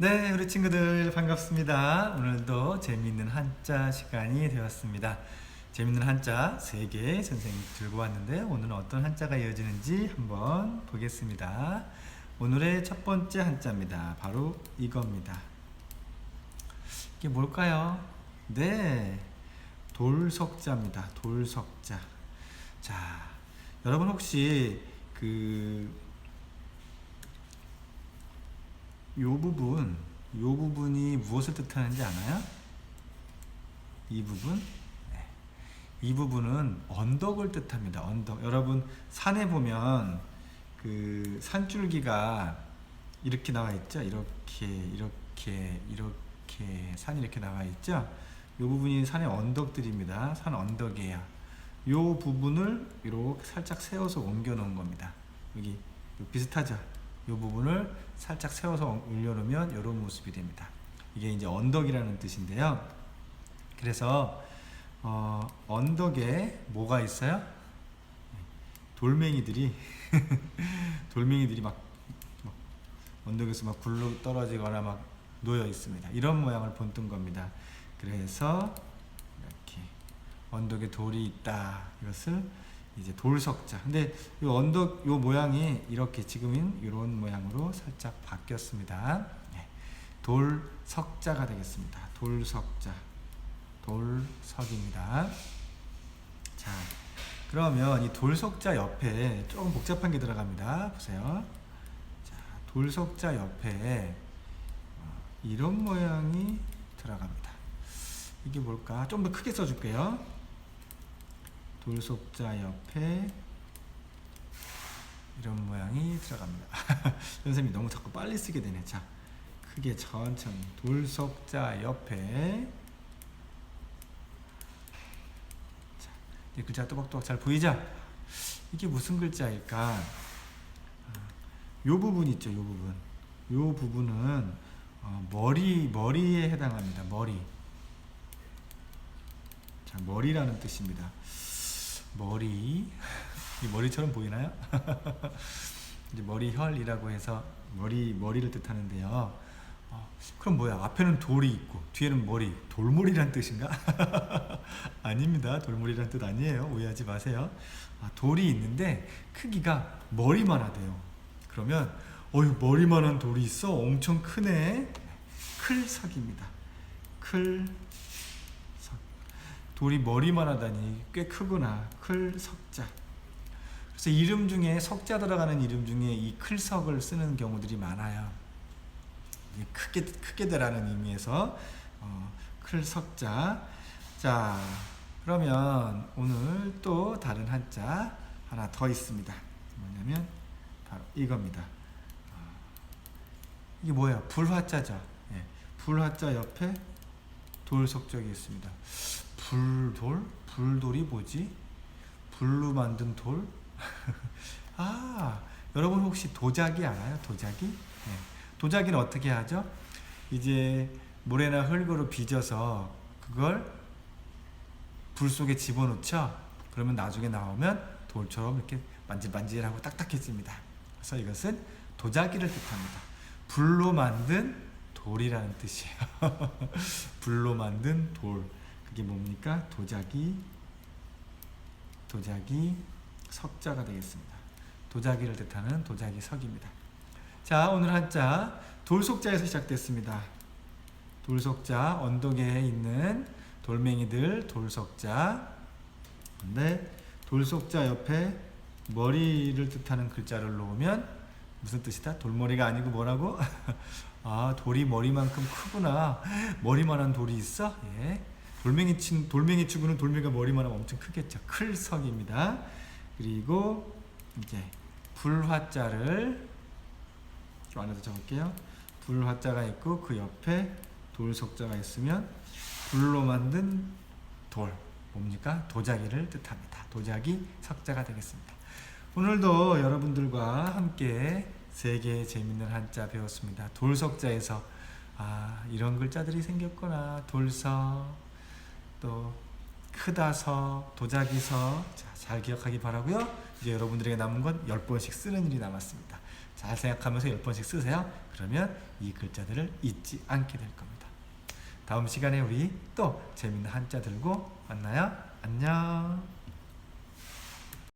네, 우리 친구들 반갑습니다. 오늘도 재미있는 한자 시간이 되었습니다. 재미있는 한자 3개 선생님 들고 왔는데 오늘은 어떤 한자가 이어지는지 한번 보겠습니다. 오늘의 첫 번째 한자입니다. 바로 이겁니다. 이게 뭘까요? 네, 돌석자입니다. 돌석자. 자, 여러분 혹시 그 요 부분, 요 부분이 무엇을 뜻하는지 아나요? 이 부분? 네. 이 부분은 언덕을 뜻합니다. 언덕. 여러분 산에 보면 그 산줄기가 이렇게 나와 있죠. 이렇게 이렇게 이렇게 산이 이렇게 나와 있죠. 요 부분이 산의 언덕들입니다. 산 언덕이에요. 요 부분을 이렇게 살짝 세워서 옮겨 놓은 겁니다. 여기 비슷하죠? 이 부분을 살짝 세워서 올려놓으면 이런 모습이 됩니다. 이게 이제 언덕이라는 뜻인데요. 그래서 어, 언덕에 뭐가 있어요? 돌멩이들이 돌멩이들이 막, 막 언덕에서 막 굴러 떨어지거나 막 놓여 있습니다. 이런 모양을 본뜬 겁니다. 그래서 이렇게 언덕에 돌이 있다. 이것을 이제 돌석자. 근데 이 언덕 요 모양이 이렇게 지금은 이런 모양으로 살짝 바뀌었습니다. 네. 돌석자가 되겠습니다. 돌석자. 돌석입니다. 자, 그러면 이 돌석자 옆에 조금 복잡한 게 들어갑니다. 보세요. 자, 돌석자 옆에 어, 이런 모양이 들어갑니다. 이게 뭘까? 좀 더 크게 써줄게요. 돌속자 옆에 이런 모양이 들어갑니다. 선생님이 너무 자꾸 빨리 쓰게 되네. 자, 크게 천천히 돌속자 옆에 자, 이 글자 또박또박 잘 보이죠? 이게 무슨 글자일까? 아, 요 부분 있죠, 요 부분. 요 부분은 어, 머리 머리에 해당합니다. 머리. 자, 머리라는 뜻입니다. 머리 이 머리처럼 보이나요? 이제 머리혈이라고 해서 머리 머리를 뜻하는데요. 어, 그럼 뭐야? 앞에는 돌이 있고 뒤에는 머리 돌머리란 뜻인가? 아닙니다. 돌머리란 뜻 아니에요. 오해하지 마세요. 아, 돌이 있는데 크기가 머리만 하대요. 그러면 어유 머리만한 돌이 있어 엄청 크네. 클석입니다. 클 돌이 머리만 하다니 꽤 크구나. 클 석자. 그래서 이름 중에 석자 들어가는 이름 중에 이 클석을 쓰는 경우들이 많아요. 크게 크게 되라는 의미에서 어, 클 석자. 자, 그러면 오늘 또 다른 한자 하나 더 있습니다. 뭐냐면 바로 이겁니다. 어, 이게 뭐야? 불화자죠. 예, 불화자 옆에 돌석적이 있습니다. 불돌? 불돌이 뭐지? 불로 만든 돌? 아, 여러분 혹시 도자기 알아요? 도자기? 네. 도자기는 어떻게 하죠? 이제 모래나 흙으로 빚어서 그걸 불 속에 집어넣죠? 그러면 나중에 나오면 돌처럼 이렇게 만질만질하고 딱딱해집니다. 그래서 이것은 도자기를 뜻합니다. 불로 만든 돌이라는 뜻이에요. 불로 만든 돌. 그게 뭡니까? 도자기, 도자기 석자가 되겠습니다. 도자기를 뜻하는 도자기 석입니다. 자, 오늘 한자 돌속자에서 시작됐습니다. 돌속자 언덕에 있는 돌멩이들 돌속자. 근데 돌속자 옆에 머리를 뜻하는 글자를 놓으면 무슨 뜻이다? 돌머리가 아니고 뭐라고? 아, 돌이 머리만큼 크구나. 머리만한 돌이 있어? 예. 돌멩이 친 돌멩이 치고는 돌멩이가 머리만 하면 엄청 크겠죠. 클석입니다. 그리고 이제 불화자를 좀 안에서 적을게요. 불화자가 있고 그 옆에 돌석자가 있으면 불로 만든 돌 뭡니까? 도자기를 뜻합니다. 도자기 석자가 되겠습니다. 오늘도 여러분들과 함께 세 개의 재밌는 한자 배웠습니다. 돌석자에서 아 이런 글자들이 생겼구나 돌석 또 크다서 도자기서 자, 잘 기억하기 바라고요. 이제 여러분들에게 남은 건 10번씩 쓰는 일이 남았습니다. 잘 생각하면서 열 번씩 쓰세요. 그러면 이 글자들을 잊지 않게 될 겁니다. 다음 시간에 우리 또 재밌는 한자 들고 만나요. 안녕.